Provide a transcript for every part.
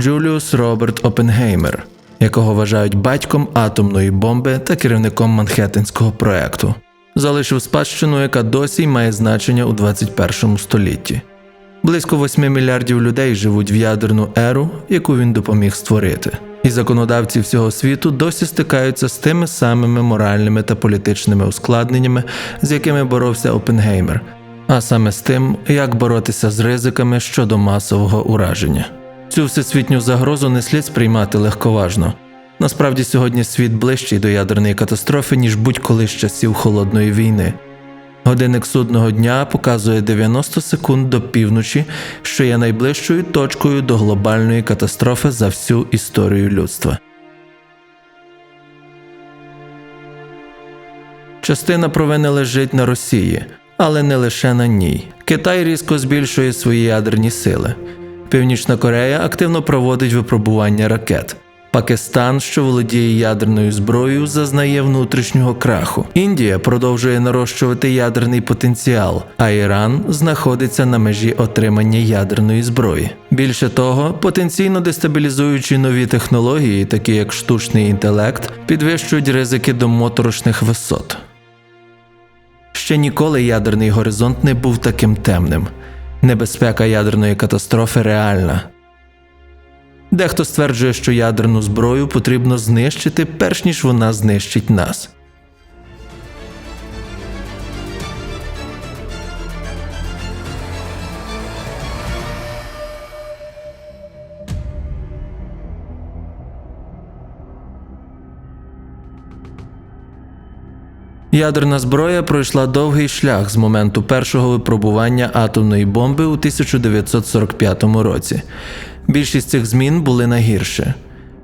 Джуліус Роберт Опенгеймер, якого вважають батьком атомної бомби та керівником Манхеттенського проекту. Залишив спадщину, яка досі має значення у 21 столітті. Близько 8 мільярдів людей живуть в ядерну еру, яку він допоміг створити. І законодавці всього світу досі стикаються з тими самими моральними та політичними ускладненнями, з якими боровся Опенгеймер, а саме з тим, як боротися з ризиками щодо масового ураження. Цю всесвітню загрозу не слід сприймати легковажно. Насправді сьогодні світ ближчий до ядерної катастрофи, ніж будь-коли з часів холодної війни. Годинник судного дня показує 90 секунд до півночі, що є найближчою точкою до глобальної катастрофи за всю історію людства. Частина провини лежить на Росії, але не лише на ній. Китай різко збільшує свої ядерні сили. Північна Корея активно проводить випробування ракет. Пакистан, що володіє ядерною зброєю, зазнає внутрішнього краху. Індія продовжує нарощувати ядерний потенціал, а Іран знаходиться на межі отримання ядерної зброї. Більше того, потенційно дестабілізуючи нові технології, такі як штучний інтелект, підвищують ризики до моторошних висот. Ще ніколи ядерний горизонт не був таким темним. Небезпека ядерної катастрофи реальна. Дехто стверджує, що ядерну зброю потрібно знищити, перш ніж вона знищить нас. Ядерна зброя пройшла довгий шлях з моменту першого випробування атомної бомби у 1945 році. Більшість цих змін були на гірше.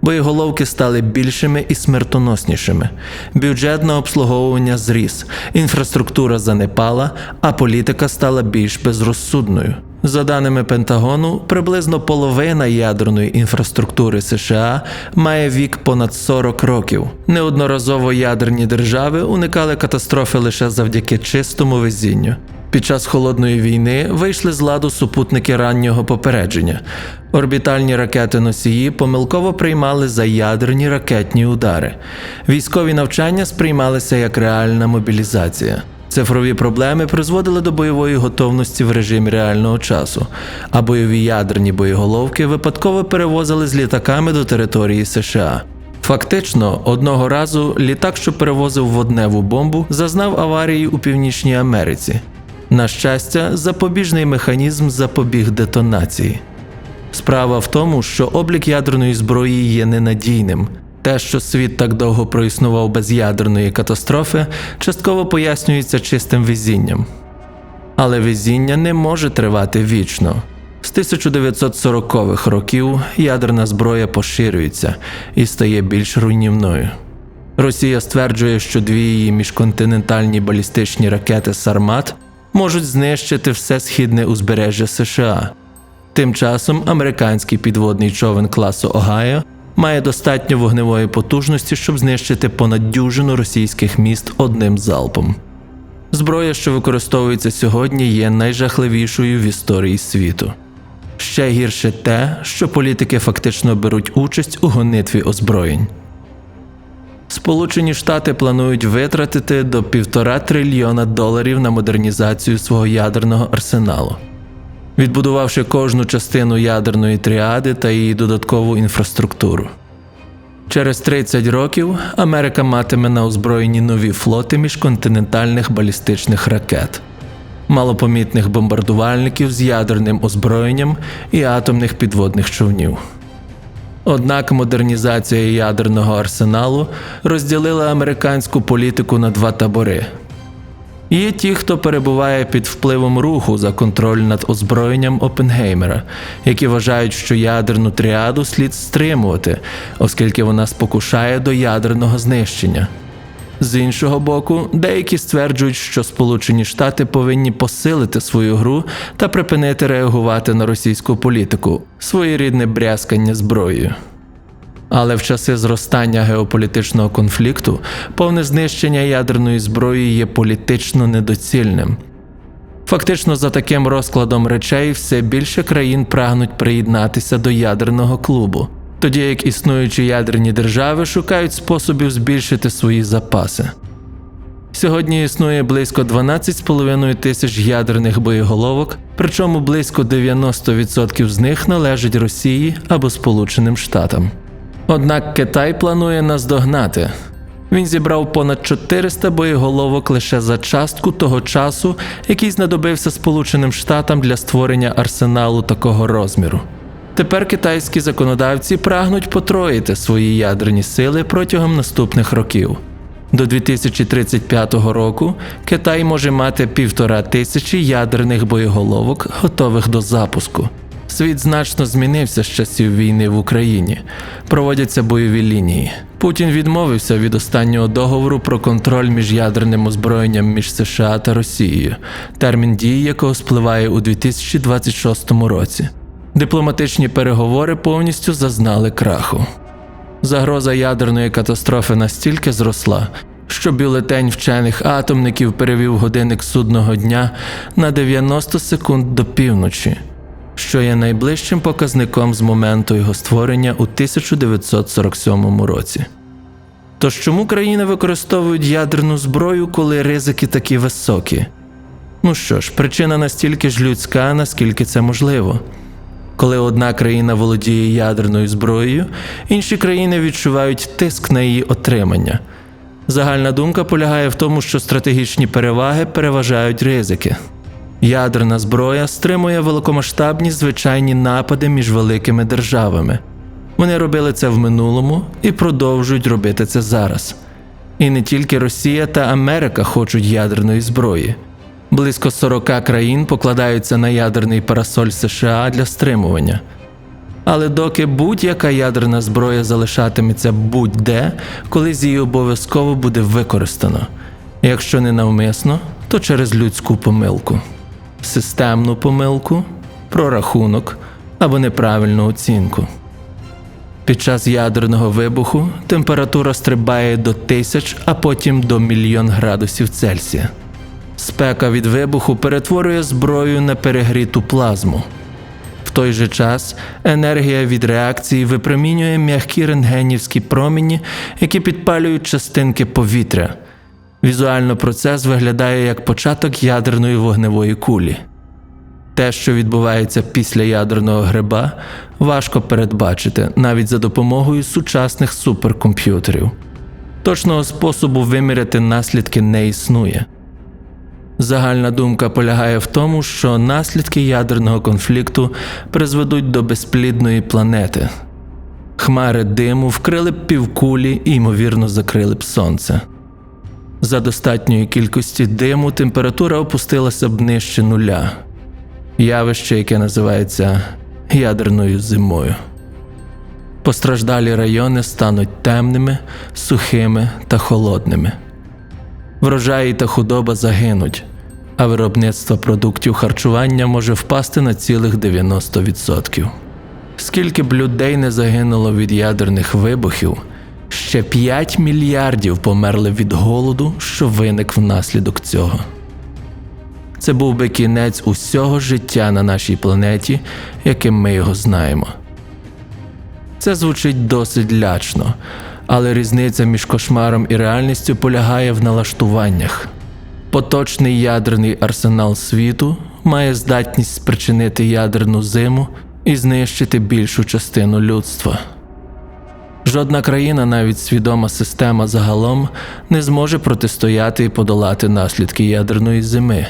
Боєголовки стали більшими і смертоноснішими. Бюджет на обслуговування зріс, інфраструктура занепала, а політика стала більш безрозсудною. За даними Пентагону, приблизно половина ядерної інфраструктури США має вік понад 40 років. Неодноразово ядерні держави уникали катастрофи лише завдяки чистому везінню. Під час холодної війни вийшли з ладу супутники раннього попередження. Орбітальні ракети носії помилково приймали за ядерні ракетні удари. Військові навчання сприймалися як реальна мобілізація. Цифрові проблеми призводили до бойової готовності в режимі реального часу, а бойові ядерні боєголовки випадково перевозили з літаками до території США. Фактично, одного разу літак, що перевозив водневу бомбу, зазнав аварії у Північній Америці. На щастя, запобіжний механізм запобіг детонації. Справа в тому, що облік ядерної зброї є ненадійним. Те, що світ так довго проіснував без ядерної катастрофи, частково пояснюється чистим везінням. Але везіння не може тривати вічно. З 1940-х років ядерна зброя поширюється і стає більш руйнівною. Росія стверджує, що дві її міжконтинентальні балістичні ракети Сармат можуть знищити все східне узбережжя США. Тим часом американський підводний човен класу Огайо має достатньо вогневої потужності, щоб знищити понад дюжину російських міст одним залпом. Зброя, що використовується сьогодні, є найжахливішою в історії світу. Ще гірше те, що політики фактично беруть участь у гонитві озброєнь. Сполучені Штати планують витратити до півтора трильйона доларів на модернізацію свого ядерного арсеналу, відбудувавши кожну частину ядерної тріади та її додаткову інфраструктуру. Через 30 років Америка матиме на озброєнні нові флоти міжконтинентальних балістичних ракет, малопомітних бомбардувальників з ядерним озброєнням і атомних підводних човнів. Однак модернізація ядерного арсеналу розділила американську політику на два табори. Є ті, хто перебуває під впливом руху за контроль над озброєнням Опенгеймера, які вважають, що ядерну тріаду слід стримувати, оскільки вона спокушає до ядерного знищення. З іншого боку, деякі стверджують, що Сполучені Штати повинні посилити свою гру та припинити реагувати на російську політику, своєрідне брязкання зброєю. Але в часи зростання геополітичного конфлікту повне знищення ядерної зброї є політично недоцільним. Фактично, за таким розкладом речей все більше країн прагнуть приєднатися до ядерного клубу, тоді як існуючі ядерні держави шукають способів збільшити свої запаси. Сьогодні існує близько 12,5 тисяч ядерних боєголовок, причому близько 90% з них належать Росії або Сполученим Штатам. Однак Китай планує наздогнати. Він зібрав понад 400 боєголовок лише за частку того часу, який знадобився Сполученим Штатам для створення арсеналу такого розміру. Тепер китайські законодавці прагнуть потроїти свої ядерні сили протягом наступних років. До 2035 року Китай може мати півтора тисячі ядерних боєголовок, готових до запуску. Світ значно змінився з часів війни в Україні. Проводяться бойові лінії. Путін відмовився від останнього договору про контроль між ядерним озброєнням між США та Росією, термін дії якого спливає у 2026 році. Дипломатичні переговори повністю зазнали краху. Загроза ядерної катастрофи настільки зросла, що бюлетень вчених атомників перевів годинник судного дня на 90 секунд до півночі, що є найближчим показником з моменту його створення у 1947 році. Тож чому країни використовують ядерну зброю, коли ризики такі високі? Ну що ж, причина настільки ж людська, наскільки це можливо. Коли одна країна володіє ядерною зброєю, інші країни відчувають тиск на її отримання. Загальна думка полягає в тому, що стратегічні переваги переважають ризики. Ядерна зброя стримує великомасштабні звичайні напади між великими державами. Вони робили це в минулому і продовжують робити це зараз. І не тільки Росія та Америка хочуть ядерної зброї. Близько 40 країн покладаються на ядерний парасоль США для стримування. Але доки будь-яка ядерна зброя залишатиметься будь-де, колись її обов'язково буде використано. Якщо не навмисно, то через людську помилку, системну помилку, прорахунок або неправильну оцінку. Під час ядерного вибуху температура стрибає до тисяч, а потім до мільйон градусів Цельсія. Спека від вибуху перетворює зброю на перегріту плазму. В той же час енергія від реакції випромінює м'які рентгенівські промені, які підпалюють частинки повітря. Візуально процес виглядає як початок ядерної вогневої кулі. Те, що відбувається після ядерного гриба, важко передбачити навіть за допомогою сучасних суперкомп'ютерів. Точного способу виміряти наслідки не існує. Загальна думка полягає в тому, що наслідки ядерного конфлікту призведуть до безплідної планети. Хмари диму вкрили б півкулі і, ймовірно, закрили б сонце. За достатньої кількості диму температура опустилася б нижче нуля, явище, яке називається ядерною зимою. Постраждалі райони стануть темними, сухими та холодними. Врожаї та худоба загинуть, а виробництво продуктів харчування може впасти на цілих 90%. Скільки б людей не загинуло від ядерних вибухів, ще 5 мільярдів померли від голоду, що виник внаслідок цього. Це був би кінець усього життя на нашій планеті, яким ми його знаємо. Це звучить досить лячно, але різниця між кошмаром і реальністю полягає в налаштуваннях. Поточний ядерний арсенал світу має здатність спричинити ядерну зиму і знищити більшу частину людства. Жодна країна, навіть свідома система загалом, не зможе протистояти і подолати наслідки ядерної зими.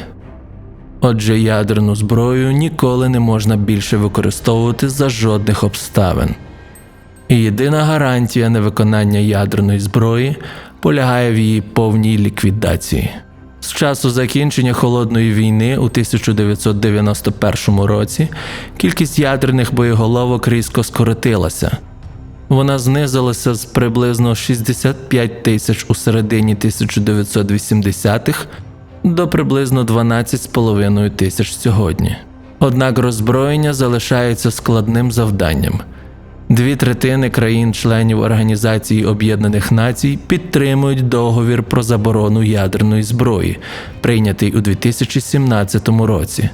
Отже, ядерну зброю ніколи не можна більше використовувати за жодних обставин. І єдина гарантія невиконання ядерної зброї полягає в її повній ліквідації. З часу закінчення холодної війни у 1991 році кількість ядерних боєголовок різко скоротилася. Вона знизилася з приблизно 65 тисяч у середині 1980-х до приблизно 12,5 тисяч сьогодні. Однак роззброєння залишається складним завданням. Дві третини країн-членів Організації Об'єднаних Націй підтримують договір про заборону ядерної зброї, прийнятий у 2017 році.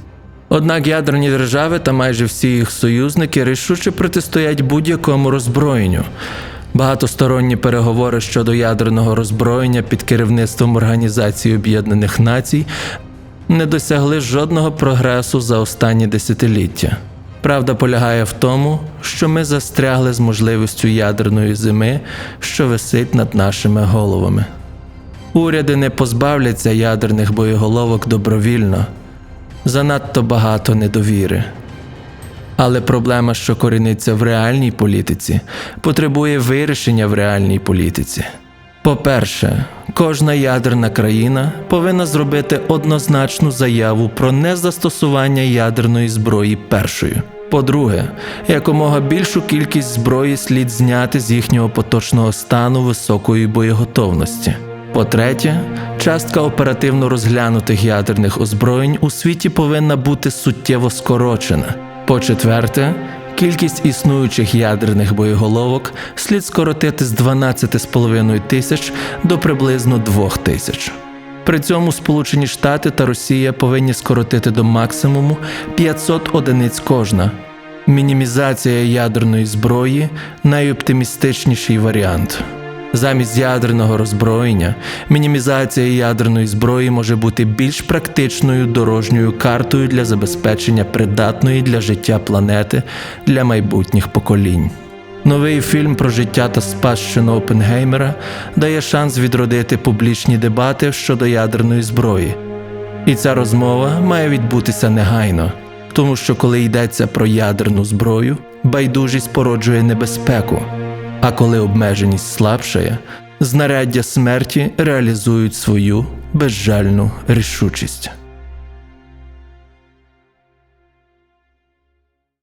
Однак ядерні держави та майже всі їх союзники рішуче протистоять будь-якому роззброєнню. Багатосторонні переговори щодо ядерного роззброєння під керівництвом Організації Об'єднаних Націй не досягли жодного прогресу за останні десятиліття. Правда полягає в тому, що ми застрягли з можливістю ядерної зими, що висить над нашими головами. Уряди не позбавляться ядерних боєголовок добровільно, занадто багато недовіри. Але проблема, що коріниться в реальній політиці, потребує вирішення в реальній політиці. По-перше, кожна ядерна країна повинна зробити однозначну заяву про незастосування ядерної зброї першою. По-друге, якомога більшу кількість зброї слід зняти з їхнього поточного стану високої боєготовності. По-третє, частка оперативно розглянутих ядерних озброєнь у світі повинна бути суттєво скорочена. По-четверте, кількість існуючих ядерних боєголовок слід скоротити з 12,5 тисяч до приблизно 2 тисяч. При цьому Сполучені Штати та Росія повинні скоротити до максимуму 500 одиниць кожна. Мінімізація ядерної зброї найоптимістичніший варіант. Замість ядерного роззброєння, мінімізація ядерної зброї може бути більш практичною дорожньою картою для забезпечення придатної для життя планети для майбутніх поколінь. Новий фільм про життя та спадщину Опенгеймера дає шанс відродити публічні дебати щодо ядерної зброї. І ця розмова має відбутися негайно, тому що коли йдеться про ядерну зброю, байдужість породжує небезпеку. А коли обмеженість слабшає, знаряддя смерті реалізують свою безжальну рішучість.